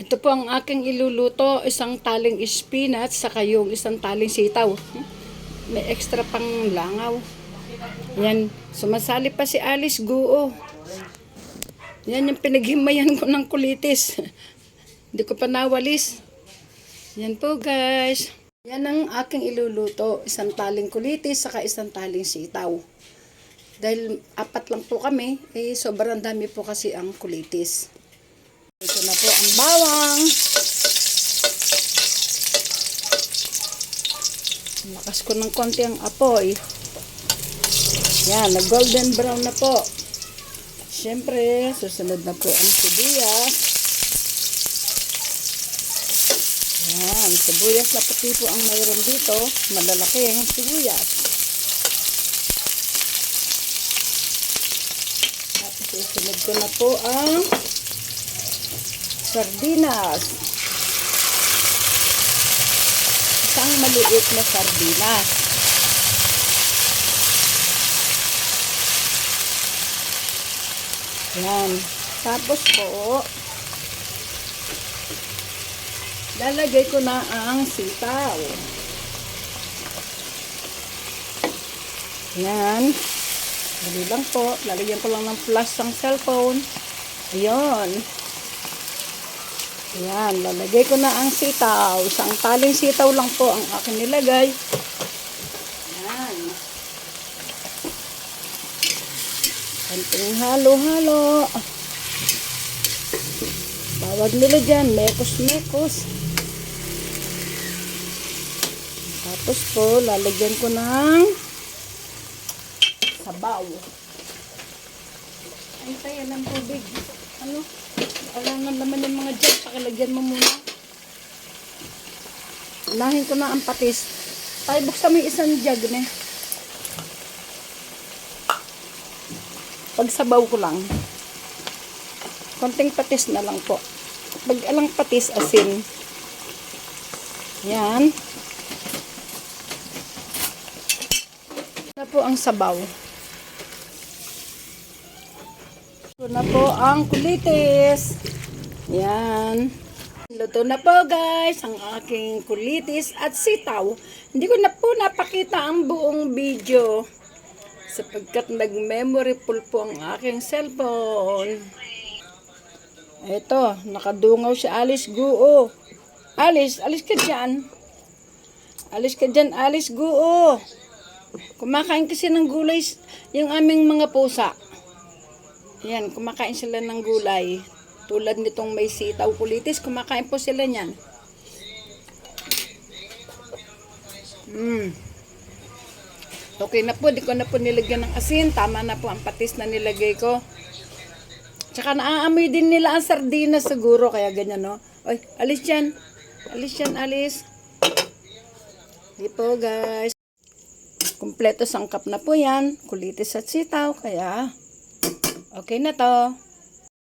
Ito po ang aking iluluto, isang taling spinach, saka yung isang taling sitaw. May extra pang langaw. Yan, sumasali pa si Alice Guo. Yan yung pinaghimayan ko ng kulitis. Hindi ko pa nawalis. Yan po guys. Yan ang aking iluluto, isang taling kulitis, saka isang taling sitaw. Dahil apat lang po kami, eh sobrang dami po kasi ang kulitis. Ito na po ang bawang. Lakas ko ng konti ang apoy. Yan, nag-golden brown na po. Siyempre, susunod na po ang sibuyas. Yan, sibuyas na puti po ang mayroon dito. Malalaki ang sibuyas. Tapos susunod ko na po ang sardinas. Isang maliit na sardinas. Yan. Tapos po, lalagay ko na ang sitaw. Yan. Dali lang po. Lalagyan ko lang ng flash ng cellphone. Ayun. Yan, lalagay ko na ang sitaw. Isang taling sitaw lang po ang akin nilagay. Yan. Konting halo-halo. Bawag nila dyan, mekos-mekos. Tapos po, lalagyan ko ng sabaw. Ay, tayo ng tubig. Ano? Wala nga naman yung mga dyan. Pakilagyan mo muna. Unahin ko na ang patis. Tayo, buksan mo yung isang jug na. Pagsabaw ko lang. Konting patis na lang po. Pag alang patis, asin. Yan. Na po ang sabaw. Na po ang kulitis. Yan. Luto na po guys ang aking kulitis at sitaw. Hindi ko na po napakita ang buong video sapagkat nag-memory full po ang aking cellphone. Ito, nakadungaw si Alice Guo. Alice, alis ka dyan. Alis ka dyan, Alice Guo. Kumakain kasi ng gulay yung aming mga pusa. Yan, kumakain sila ng gulay. Tulad nitong may sitaw kulitis, kumakain po sila niyan. Mm. Okay na po, di ko na po nilagyan ng asin. Tama na po ang patis na nilagay ko. Tsaka naaamoy din nila ang sardinas siguro, kaya ganyan, no? Oy, alis yan. Alis yan, alis. Di po, guys. Kompleto sangkap na po yan. Kulitis at sitaw, kaya okay na to.